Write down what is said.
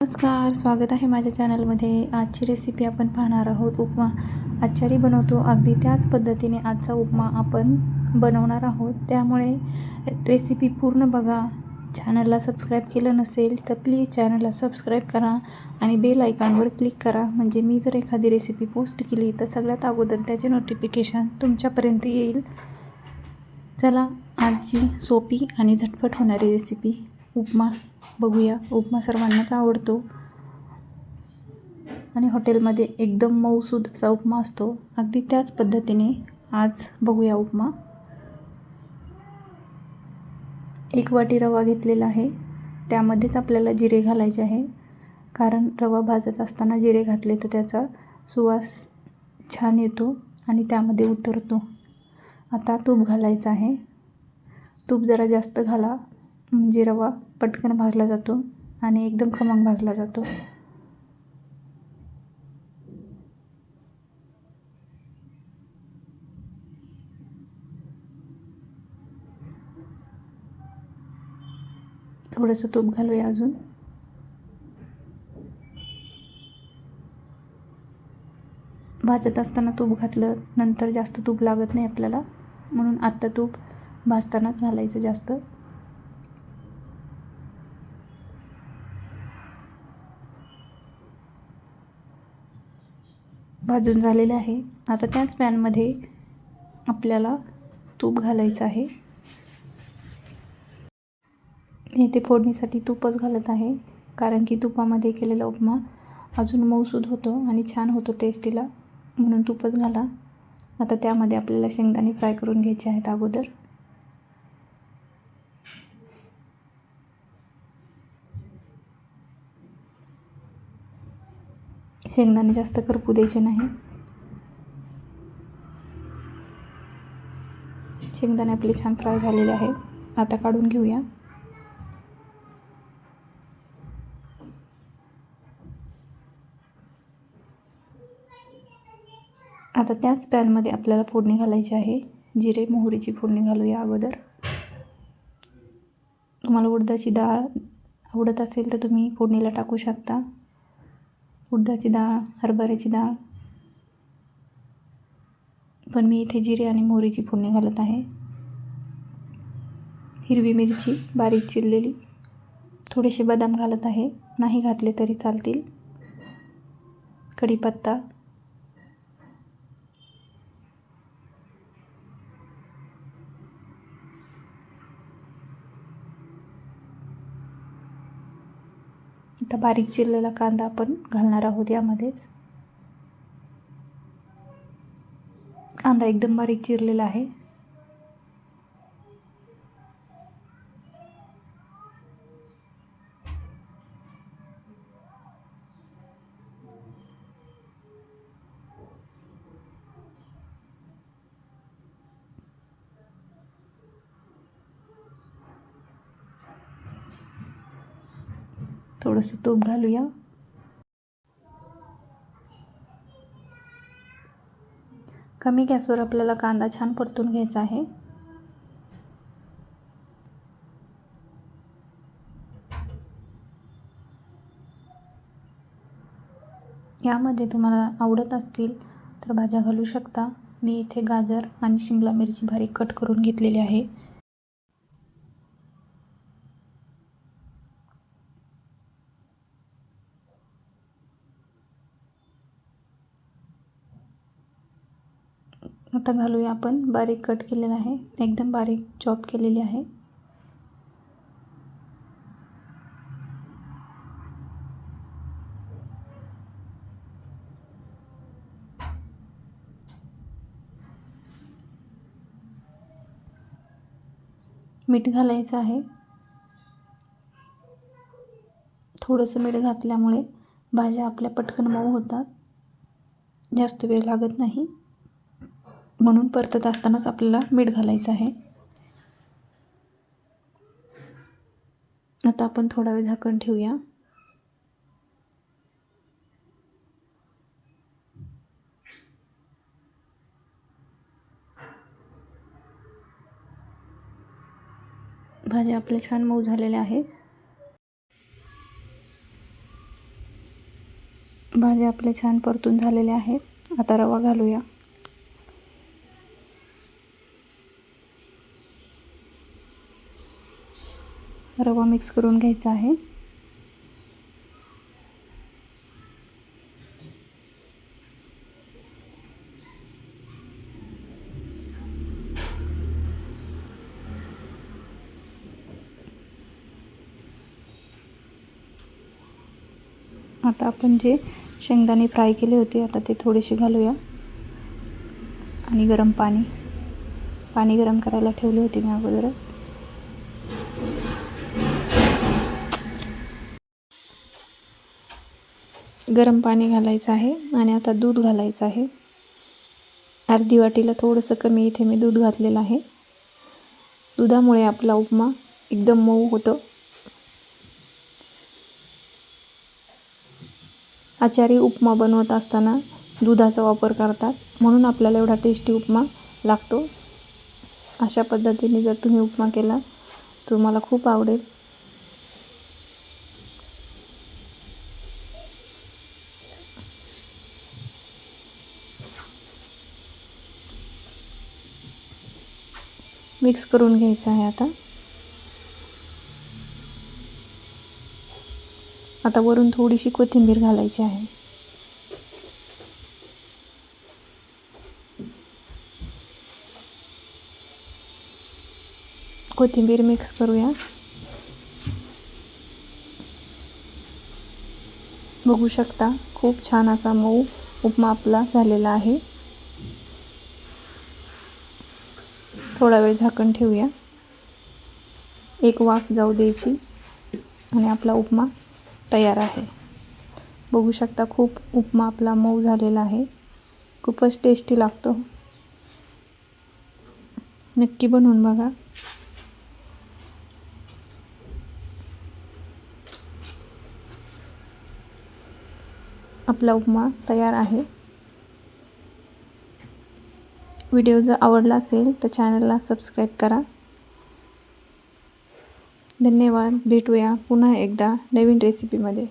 नमस्कार स्वागत आहे माझ्या चॅनलमध्ये. आजची रेसिपी आपण पाहणार आहोत उपमा. आचारी बनवतो. अगदी त्याच पद्धतीने आजचा उपमा आपण बनवणार आहोत. त्यामुळे रेसिपी पूर्ण बघा. चॅनलला सबस्क्राईब केलं नसेल तर प्लीज चॅनलला सबस्क्राईब करा आणि बेल आयकॉनवर क्लिक करा. म्हणजे मी जर एखादी रेसिपी पोस्ट केली तर सगळ्यात अगोदर त्याचे नोटिफिकेशन तुमच्यापर्यंत येईल. चला आजची सोपी आणि झटपट होणारी रेसिपी उपमा. बघूया. उपमा सर्वांनाच आवडतो. आणि हॉटेलमध्ये एकदम मऊसूद असा उपमा असतो. अगदी त्याच पद्धतीने आज बघूया उपमा. एक वाटी रवा घेतलेला आहे. त्यामध्येच आपल्याला जिरे घालायचे आहे. कारण रवा भाजत असताना जिरे घातले तर त्याचा सुवास छान येतो आणि त्यामध्ये उतरतो. आता तूप घालायचं आहे. तूप जरा जास्त घाला. म्हणजे रवा पटकन भाजला जातो आणि एकदम खमंग भाजला जातो. थोडंसं तूप घालूया अजून. भाजत असताना तूप घातलं नंतर जास्त तूप लागत नाही आपल्याला. म्हणून आत्ता तूप भाजतानाच घालायचं जास्त. भाजून झालेले आहे. आता त्याच पॅनमध्ये आपल्याला तूप घालायचं आहे. मी इथे फोडणीसाठी तूपच घालत आहे. कारण की तुपामध्ये केलेला उपमा अजून मऊसूद होतो आणि छान होतो टेस्टीला म्हणून तूपच घाला. आता त्यामध्ये आपल्याला शेंगदाणे फ्राय करून घ्यायचे आहेत अगोदर. शेंगदाणे जास्त करपू द्यायचे नाही. शेंगदाणे आपले छान फ्राय झालेले आहे आता काढून घेऊया. आता त्याच पॅनमध्ये आपल्याला फोडणी घालायची आहे. जिरे मोहरीची फोडणी घालूया अगोदर. तुम्हाला उडदाची डाळ आवडत असेल तर तुम्ही फोडणीला टाकू शकता. उडदाची डाळ हरभऱ्याची डाळ. पण मी इथे जिरे आणि मोहरीची फोडणी घालत आहे. हिरवी मिरची बारीक चिरलेली. थोडेसे बदाम घालत आहे. नाही घातले तरी चालतील. कढीपत्ता. आता बारीक चिरलेला कांदा आपण घालणार आहोत यामध्येच. कांदा एकदम बारीक चिरलेला आहे. थोडंसं तूप घालूया. कमी गॅसवर आपल्याला कांदा छान परतून घ्यायचा आहे. यामध्ये तुम्हाला आवडत असतील तर भाज्या घालू शकता. मी इथे गाजर आणि शिमला मिरची बारीक कट करून घेतलेली आहे. आता घालूया आपण. बारीक कट केलेला आहे. एकदम बारीक चॉप केलेली आहे. मीठ घालायचं आहे. थोडंसं मीठ घातल्यामुळे भाज्या आपल्या पटकन मऊ होतात. जास्त वेळ लागत नाही. म्हणून परतत असतानाच आपल्याला मीठ घालायचं आहे. आता आपण थोडा वेळ झाकण ठेवूया. भाज्या आपल्या छान मऊ झालेल्या आहेत. भाज्या आपल्या छान परतून झालेल्या आहेत. आता रवा घालूया. रवा मिक्स करून घ्यायचा आहे. आता आपण जे शेंगदाणे फ्राय केले होते आता ते थोडेसे घालूया. आणि गरम पाणी. पाणी गरम करायला ठेवले होते मी अगोदरच. गरम पाणी घालायचं आहे आणि आता दूध घालायचं आहे. अर्धी वाटीला थोडंसं कमी इथे मी दूध घातलेलं आहे. दुधामुळे आपला उपमा एकदम मऊ होतं. आचारी उपमा बनवत असताना दुधाचा वापर करतात म्हणून आपल्याला एवढा टेस्टी उपमा लागतो. अशा पद्धतीने जर तुम्ही उपमा केला तर मला खूप आवडेल. मिक्स करून घ्यायचं आहे आता. आता वरून थोडीशी कोथिंबीर घालायची आहे. कोथिंबीर मिक्स करूया. बघू शकता खूप छान असा मऊ उपमा आपला झालेला आहे. थोडा वेळ झाकण ठेवूया. एक वाफ जाऊ द्यायची आणि आपला उपमा तयार आहे. बघू शकता खूप उपमा आपला मऊ झालेला आहे. खूपच टेस्टी लागतो. नक्की बनवून बघा. आपला उपमा तयार आहे. व्हिडिओ जर आवडला असेल तर चॅनलला सबस्क्राईब करा. धन्यवाद. भेटूया पुन्हा एकदा नवीन रेसिपीमध्ये